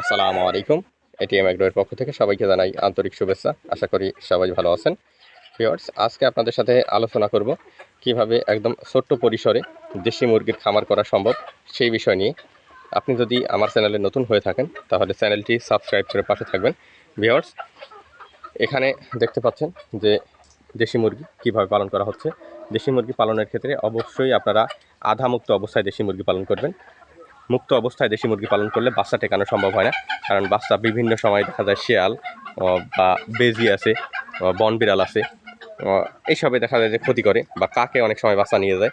আসসালামু আলাইকুম। এটিএম এগ্রোয়ের পক্ষ থেকে সবাইকে জানাই আন্তরিক শুভেচ্ছা। আশা করি সবাই ভালো আছেন। ভিওয়ার্স আজকে আপনাদের সাথে আলোচনা করব কীভাবে একদম ছোট্ট পরিসরে দেশি মুরগির খামার করা সম্ভব সেই বিষয় নিয়ে। আপনি যদি আমার চ্যানেলে নতুন হয়ে থাকেন, তাহলে চ্যানেলটি সাবস্ক্রাইব করে পাশে থাকবেন। ভিওয়ার্স এখানে দেখতে পাচ্ছেন যে দেশি মুরগি কীভাবে পালন করা হচ্ছে। দেশি মুরগি পালনের ক্ষেত্রে অবশ্যই আপনারা আধা মুক্ত অবস্থায় দেশি মুরগি পালন করবেন। মুক্ত অবস্থায় দেশি মুরগি পালন করলে বাচ্চা টেকানো সম্ভব হয় না। কারণ বাচ্চা বিভিন্ন সময় দেখা যায় শেয়াল বা বেজি আছে বন বিড়াল আছে এইসবে দেখা যায় যে ক্ষতি করে বা কাকে অনেক সময় বাচ্চা নিয়ে যায়।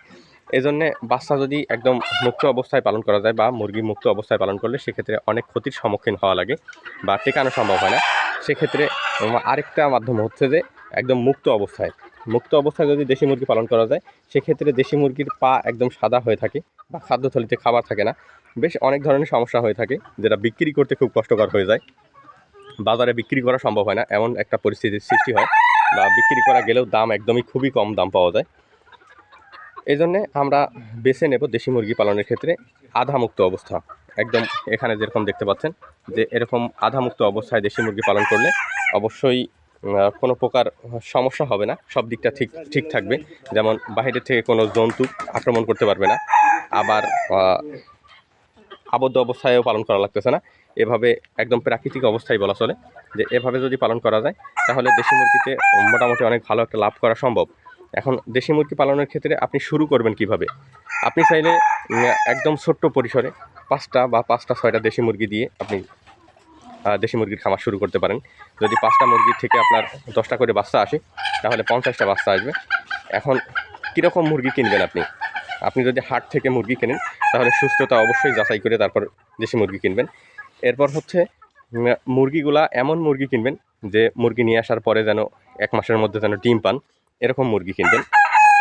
এই জন্যে বাচ্চা যদি একদম মুক্ত অবস্থায় পালন করা যায় বা মুরগি মুক্ত অবস্থায় পালন করলে সেক্ষেত্রে অনেক ক্ষতির সম্মুখীন হওয়া লাগে বা টেকানো সম্ভব হয় না। সেক্ষেত্রে আরেকটা মাধ্যম হচ্ছে যে একদম মুক্ত অবস্থায় মুক্ত অবস্থায় যদি দেশি মুরগি পালন করা যায়, সেক্ষেত্রে দেশি মুরগির পা একদম সাদা হয়ে থাকে বা খাদ্যথলিতে খাবার থাকে না। বেশ অনেক ধরনের সমস্যা হয়ে থাকে, যেটা বিক্রি করতে খুব কষ্টকর হয়ে যায়। বাজারে বিক্রি করা সম্ভব হয় না, এমন একটা পরিস্থিতির সৃষ্টি হয় বা বিক্রি করা গেলেও দাম একদমই খুবই কম দাম পাওয়া যায়। এই জন্যে আমরা বেছে নেব দেশি মুরগি পালনের ক্ষেত্রে আধা মুক্ত অবস্থা। একদম এখানে যেরকম দেখতে পাচ্ছেন যে এরকম আধা মুক্ত অবস্থায় দেশি মুরগি পালন করলে অবশ্যই কোনো প্রকার সমস্যা হবে না। সব দিকটা ঠিক ঠিক থাকবে। যেমন বাইরের থেকে কোনো জন্তু আক্রমণ করতে পারবে না। আবার আবদ্ধ অবস্থায়ও পালন করা লাগতেছে না। এভাবে একদম প্রাকৃতিক অবস্থায় বলা চলে যে এভাবে যদি পালন করা যায়, তাহলে দেশি মুরগিতে মোটামুটি অনেক ভালো একটা লাভ করা সম্ভব। এখন দেশি মুরগি পালনের ক্ষেত্রে আপনি শুরু করবেন কীভাবে? আপনি চাইলে একদম ছোট্ট পরিসরে পাঁচটা বা পাঁচটা, ছয়টা দেশি মুরগি দিয়ে আপনি দেশি মুরগির খামার শুরু করতে পারেন। যদি পাঁচটা মুরগির থেকে আপনার দশটা করে বাচ্চা আসে, তাহলে পঞ্চাশটা বাচ্চা আসবে। এখন কীরকম মুরগি কিনবেন আপনি? আপনি যদি হাট থেকে মুরগি কেনেন, তাহলে সুস্থতা অবশ্যই যাচাই করে তারপর দেশি মুরগি কিনবেন। এরপর হচ্ছে মুরগিগুলা এমন মুরগি কিনবেন যে মুরগি নিয়ে আসার পরে যেন এক মাসের মধ্যে যেন ডিম পান, এরকম মুরগি কিনবেন।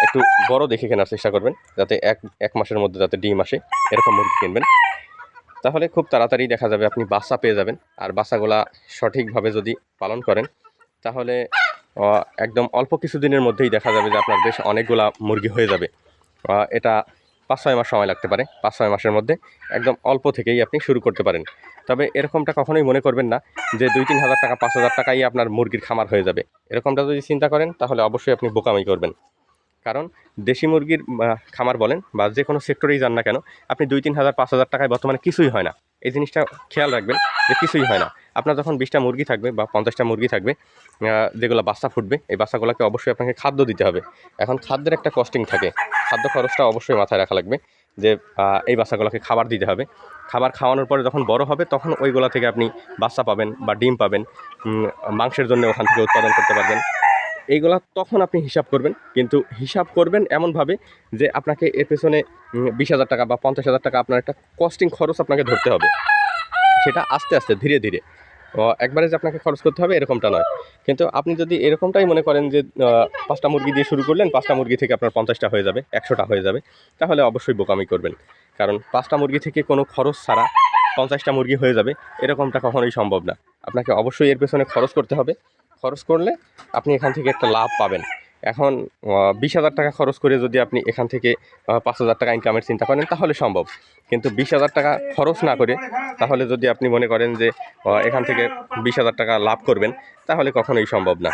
একটু বড় দেখে কেনার চেষ্টা করবেন, যাতে এক এক মাসের মধ্যে যাতে ডিম আসে, এরকম মুরগি কিনবেন। তাহলে খুব তাড়াতাড়ি দেখা যাবে আপনি বাচ্চা পেয়ে যাবেন। আর বাচ্চাগুলা সঠিকভাবে যদি পালন করেন, তাহলে একদম অল্প কিছুদিনের মধ্যেই দেখা যাবে যে আপনার বেশ অনেকগুলা মুরগি হয়ে যাবে। এটা পাঁচ ছয় মাস সময় লাগতে পারে পাঁচ ছয় মাসের মধ্যে একদম অল্প থেকেই আপনি শুরু করতে পারেন। তবে এরকমটা কখনোই মনে করবেন না যে দুই তিন হাজার টাকা, পাঁচ হাজার টাকাই আপনার মুরগির খামার হয়ে যাবে। এরকমটা যদি চিন্তা করেন, তাহলে অবশ্যই আপনি বোকামি করবেন। কারণ দেশি মুরগির খামার বলেন বা যে কোনো সেক্টরেই যান না কেন, আপনি দুই, তিন হাজার, পাঁচ হাজার টাকায় বর্তমানে কিছুই হয় না। এই জিনিসটা খেয়াল রাখবেন যে কিছুই হয় না। আপনার যখন বিশটা মুরগি থাকবে বা পঞ্চাশটা মুরগি থাকবে যেগুলো বাচ্চা ফুটবে, এই বাচ্চাগুলোকে অবশ্যই আপনাকে খাদ্য দিতে হবে। এখন খাদ্যের একটা কস্টিং থাকে। খাদ্য খরচটা অবশ্যই মাথায় রাখা লাগবে যে এই বাচ্চাগুলোকে খাবার দিতে হবে। খাবার খাওয়ানোর পরে যখন বড় হবে, তখন ওইগুলো থেকে আপনি বাচ্চা পাবেন বা ডিম পাবেন। মাংসের জন্য ওখান থেকে উৎপাদন করতে পারবেন। এইগুলা তখন আপনি হিসাব করবেন। কিন্তু হিসাব করবেন এমনভাবে যে আপনাকে এর পেছনে বিশ হাজার টাকা বা পঞ্চাশ হাজার টাকা আপনার একটা কস্টিং খরচ আপনাকে ধরতে হবে। সেটা আস্তে আস্তে, ধীরে ধীরে। একবারে যে আপনাকে খরচ করতে হবে এরকমটা নয়। কিন্তু আপনি যদি এরকমটাই মনে করেন যে পাঁচটা মুরগি দিয়ে শুরু করলেন, পাঁচটা মুরগি থেকে আপনার পঞ্চাশটা হয়ে যাবে, একশোটা হয়ে যাবে, তাহলে অবশ্যই বোকামি করবেন। কারণ পাঁচটা মুরগি থেকে কোনো খরচ ছাড়া পঞ্চাশটা মুরগি হয়ে যাবে, এরকমটা কখনোই সম্ভব না। আপনাকে অবশ্যই এর পেছনে খরচ করতে হবে। খরচ করলে আপনি এখান থেকে একটা লাভ পাবেন। এখন বিশ হাজার টাকা খরচ করে যদি আপনি এখান থেকে পাঁচ হাজার টাকা ইনকামের চিন্তা করেন, তাহলে সম্ভব। কিন্তু বিশ হাজার টাকা খরচ না করে, তাহলে যদি আপনি মনে করেন যে এখান থেকে বিশ হাজার টাকা লাভ করবেন, তাহলে কখনোই সম্ভব না।